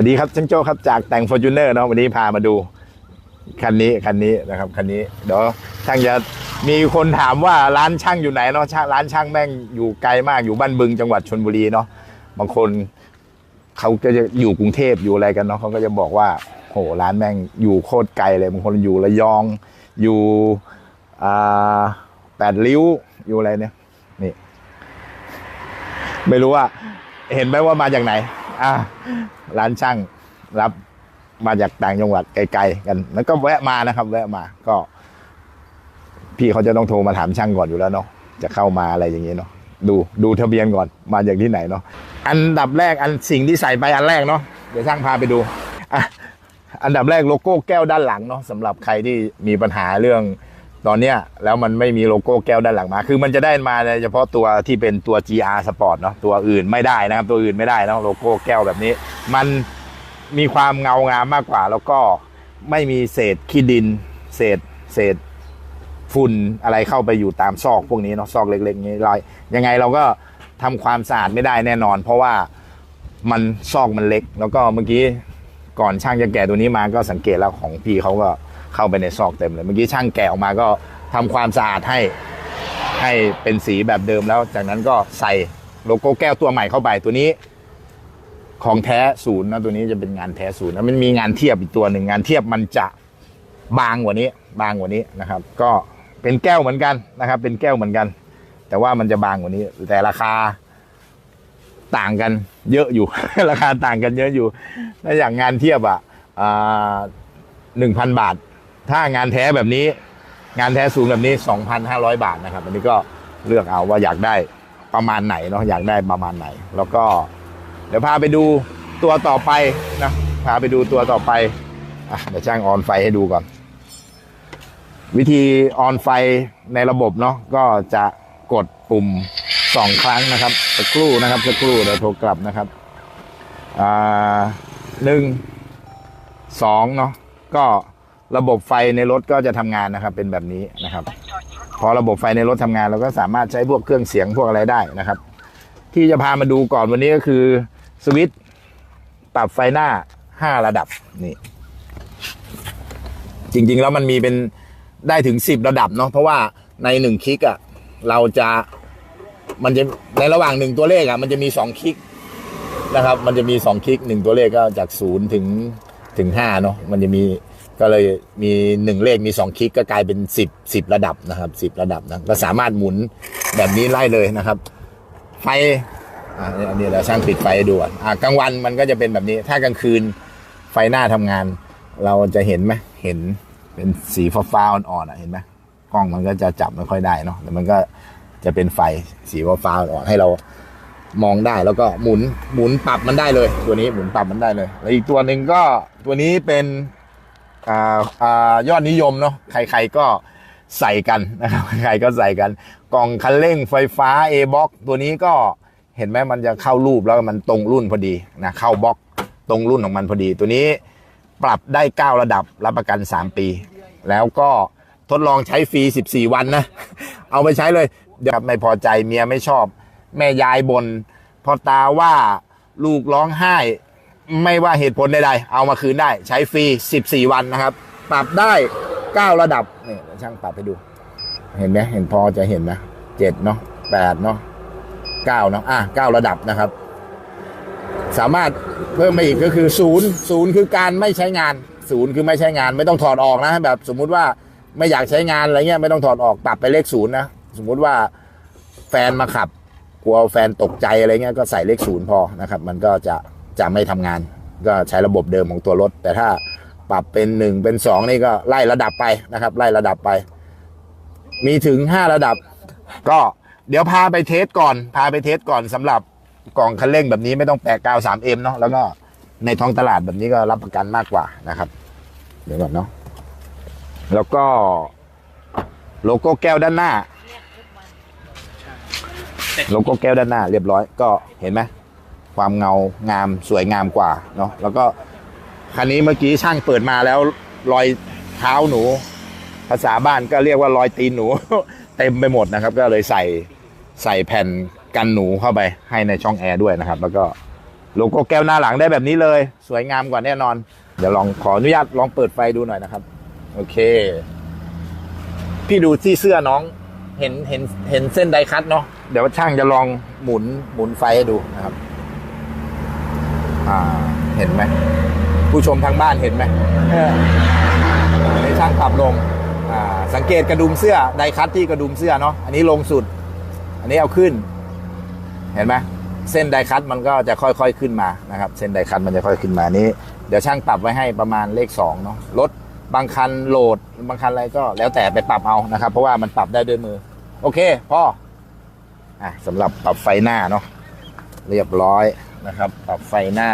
วัสดีครับช่างโจ้ครับจากแต่งฟอร์จูเนอร์เนาะวันนี้พามาดูคันนี้คันนี้นะครับคันนี้เดี๋ยวช่างจะมีคนถามว่าร้านช่างอยู่ไหนเนาะช่างร้านช่างแม่งอยู่ไกลมากอยู่บ้านบึงจังหวัดชนบุรีเนาะบางคนเขาก็จะอยู่กรุงเทพอยู่อะไรกันเนาะเขาก็จะบอกว่าโหร้านแม่งอยู่โคตรไกลเลยบางคนอยู่ระยองอยู่อ่าแปดริ้วอยู่อะไรเนี่ยนี่ ไม่รู้ว่า เห็นไหมว่ามาจากไหน อ่าร้านช่างรับมาจากต่างจังหวัดไกลๆกัน แล้วก็แวะมานะครับ แวะมาก็ พี่เขาจะต้องโทรมาถามช่างก่อนอยู่แล้วเนาะจะเข้ามาอะไรอย่างเงี้เนาะดูดูทะเบียนก่อนมาจากที่ไหนเนาะอันดับแรกอันสิ่งที่ใส่ไปอันแรกเนาะเดี๋ยวช่างพาไปดูอะอันดับแรกโลโก้แก้วด้านหลังเนาะสำหรับใครที่มีปัญหาเรื่อง ตอนเนี้ยแล้วมันไม่มีโลโก้แก้วด้านหลังมา คือมันจะได้มาเฉพาะตัวที่เป็นตัว GR Sport เนาะตัวอื่นไม่ได้นะครับ ตัวอื่นไม่ได้นะโลโก้แก้วแบบนี้ มันมีความเงางามมากกว่า แล้วก็ไม่มีเศษขี้ดิน เศษเศษฝุ่นอะไรเข้าไปอยู่ตามซอกพวกนี้เนาะซอกเล็กๆนี้ลอยยังไงเราก็ทำความสะอาดไม่ได้แน่นอน เพราะว่ามันซอกมันเล็ก แล้วก็เมื่อกี้ก่อนช่างจะแกะตัวนี้มาก็สังเกตแล้วของพี่เขาก็ เข้าไปในซอกเต็มเลย เมื่อกี้ช่างแกะออกมาก็ทำความสะอาดให้ให้เป็นสีแบบเดิมแล้ว จากนั้นก็ใส่โลโก้แก้วตัวใหม่เข้าไปตัวนี้ ของแท้ศูนย์นะตัวนี้จะเป็นงานแท้ศูนย์นะมันมีงานเทียบอีกตัวหนึ่งงานเทียบมันจะบางกว่านี้ บางกว่านี้นะครับ ก็เป็นแก้วเหมือนกันนะครับ เป็นแก้วเหมือนกัน แต่ว่ามันจะบางกว่านี้ แต่ราคาต่างกันเยอะอยู่ ราคาต่างกันเยอะอยู่ถ้าอย่างงานเทียบอะหนึ่งพันบาท ถ้างานแท้แบบนี้ งานแท้ศูนย์แบบนี้ 2,500 บาทนะครับ อันนี้ก็เลือกเอาว่าอยากได้ประมาณไหนเนาะอยากได้ประมาณไหน แล้วก็เดี๋ยวพาไปดูตัวต่อไปนะพาไปดูตัวต่อไปอเดี๋ยวช่างออนไฟให้ดูก่อน วิธีออนไฟในระบบเนาะก็จะกดปุ่มสองครั้งนะครับสักครู่นะครับสักครู่เดี๋ยวโทรกลับนะครับอ่าหนึ่งสองเนาะก็ ระบบไฟในรถก็จะทำงานนะครับ เป็นแบบนี้นะครับ พอระบบไฟในรถทำงานเราก็สามารถใช้พวกเครื่องเสียงพวกอะไรได้นะครับ ที่จะพามาดูก่อนวันนี้ก็คือสวิตช์ปรับไฟหน้า 5 ระดับนี่ จริงๆแล้วมันมีเป็นได้ถึง 10 ระดับเนาะเพราะว่าในหนึ่งคลิกอะ่ะเราจะมันจะในระหว่างหนึ่งตัวเลขอะ่ะมันจะมีสองคลิกนะครับ มันจะมีสองคลิกหนึ่งตัวเลขก็จากศูนย์ถึงถึงห้าเนาะมันจะมี ก็เลยมีหนึ่งเลขมีสองคลิกก็กลายเป็นสิบสิบระดับนะครับสิบระดับนะก็สามารถหมุนแบบนี้ไล่เลยนะครับ ไฟอันนี้เราช่างปิดไฟดูอะกลางวันมันก็จะเป็นแบบนี้ ถ้ากลางคืนไฟหน้าทำงาน เราจะเห็นไหมเห็นเป็นสีฟ้าๆอ่อนๆอะเห็นไหมกล้องมันก็จะจับไม่ค่อยได้เนาะแต่มันก็จะเป็นไฟสีฟ้าๆอ่อนให้เรามองได้แล้วก็หมุนหมุนปรับมันได้เลย ตัวนี้หมุนปรับมันได้เลยแล้วอีกตัวหนึ่งก็ตัวนี้เป็น ยอดนิยมเนาะใครๆก็ใส่กันนะครับใครก็ใส่กัน กล่องคันเร่งไฟฟ้า A box ตัวนี้ก็เห็นไหมมันจะเข้ารูปแล้วมันตรงรุ่นพอดีนะเข้าบล็อกตรงรุ่นของมันพอดี ตัวนี้ปรับได้ 9 ระดับรับประกัน 3 ปี แล้วก็ทดลองใช้ฟรี 14 วันนะ เอาไปใช้เลยเดี๋ยวไม่พอใจเมียไม่ชอบ แม่ยายบนพ่อตาว่าลูกร้องไห้ ไม่ว่าเหตุผลใดๆ เอามาคืนได้ ใช้ฟรี 14 วันนะครับ ปรับได้ 9 ระดับนี่ยช่างปรับให้ดู เห็นไหมเห็นพอจะเห็นนะเจ็ดเนาะแปดเนาะเก้าเนาะอะเก้าระดับนะครับ สามารถเพิ่มมาอีกก็คือศูนย์ศูนย์คือการไม่ใช้งานศูนย์คือไม่ใช้งานไม่ต้องถอดออกนะ แบบสมมุติว่าไม่อยากใช้งานอะไรเงี้ยไม่ต้องถอดออกปรับไปเลขศูนย์นะสมมุติว่าแฟนมาขับกลัวแฟนตกใจอะไรเงี้ยก็ใส่เลขศูนย์พอนะครับ มันก็จะ จะไม่ทำงาน ก็ใช้ระบบเดิมของตัวรถ แต่ถ้าปรับเป็นหนึ่งเป็นสองนี่ก็ไล่ระดับไปนะครับ ไล่ระดับไป มีถึง 5 ระดับ ก็เดี๋ยวพาไปเทสก่อน พาไปเทสก่อนสำหรับกล่องคันเร่งแบบนี้ไม่ต้องแปะกาว 3M เนาะแล้วก็ในท้องตลาดแบบนี้ก็รับประกันมากกว่านะครับ เดี๋ยวก่อนเนาะแล้วก็โลโก้แก้วด้านหน้าโลโก้แก้วด้านหน้าเรียบร้อยก็เห็นไหม ความเงางามสวยงามกว่าเนาะแล้วก็คันนี้เมื่อกี้ช่างเปิดมาแล้วรอยเท้าหนู ภาษาบ้านก็เรียกว่ารอยตีนหนู เต็มไปหมดนะครับ ก็เลยใส่ใส่แผ่นกันหนูเข้าไปให้ในช่องแอร์ด้วยนะครับ แล้วก็โลโก้แก้วหน้าหลังได้แบบนี้เลย สวยงามกว่าแน่นอน เดี๋ยวลองขออนุญาตลองเปิดไฟดูหน่อยนะครับ โอเค พี่ดูที่เสื้อน้องเห็นเห็นเห็นเส้นไดคัตเนาะเดี๋ยวช่างจะลองหมุนหมุนไฟให้ดูนะครับ เห็นไหมผู้ชมทางบ้านเห็นไหมเอออันนี้ช่างปรับลงสังเกตกระดุมเสื้อไดคัตที่กระดุมเสื้อเนาะอันนี้ลงสุด อันนี้เอาขึ้น เห็นไหมเส้นไดคัตมันก็จะค่อยๆขึ้นมานะครับ เส้นไดคัตมันจะค่อยขึ้นมานี้ เดี๋ยวช่างปรับไว้ให้ประมาณเลขสองเนาะรถบางคันโหลดบางคันอะไรก็แล้วแต่ไปปรับเอานะครับ เพราะว่ามันปรับได้ด้วยมือ โอเคพ่ออะสำหรับปรับไฟหน้าเนาะเรียบร้อยนะครับ ปรับไฟหน้า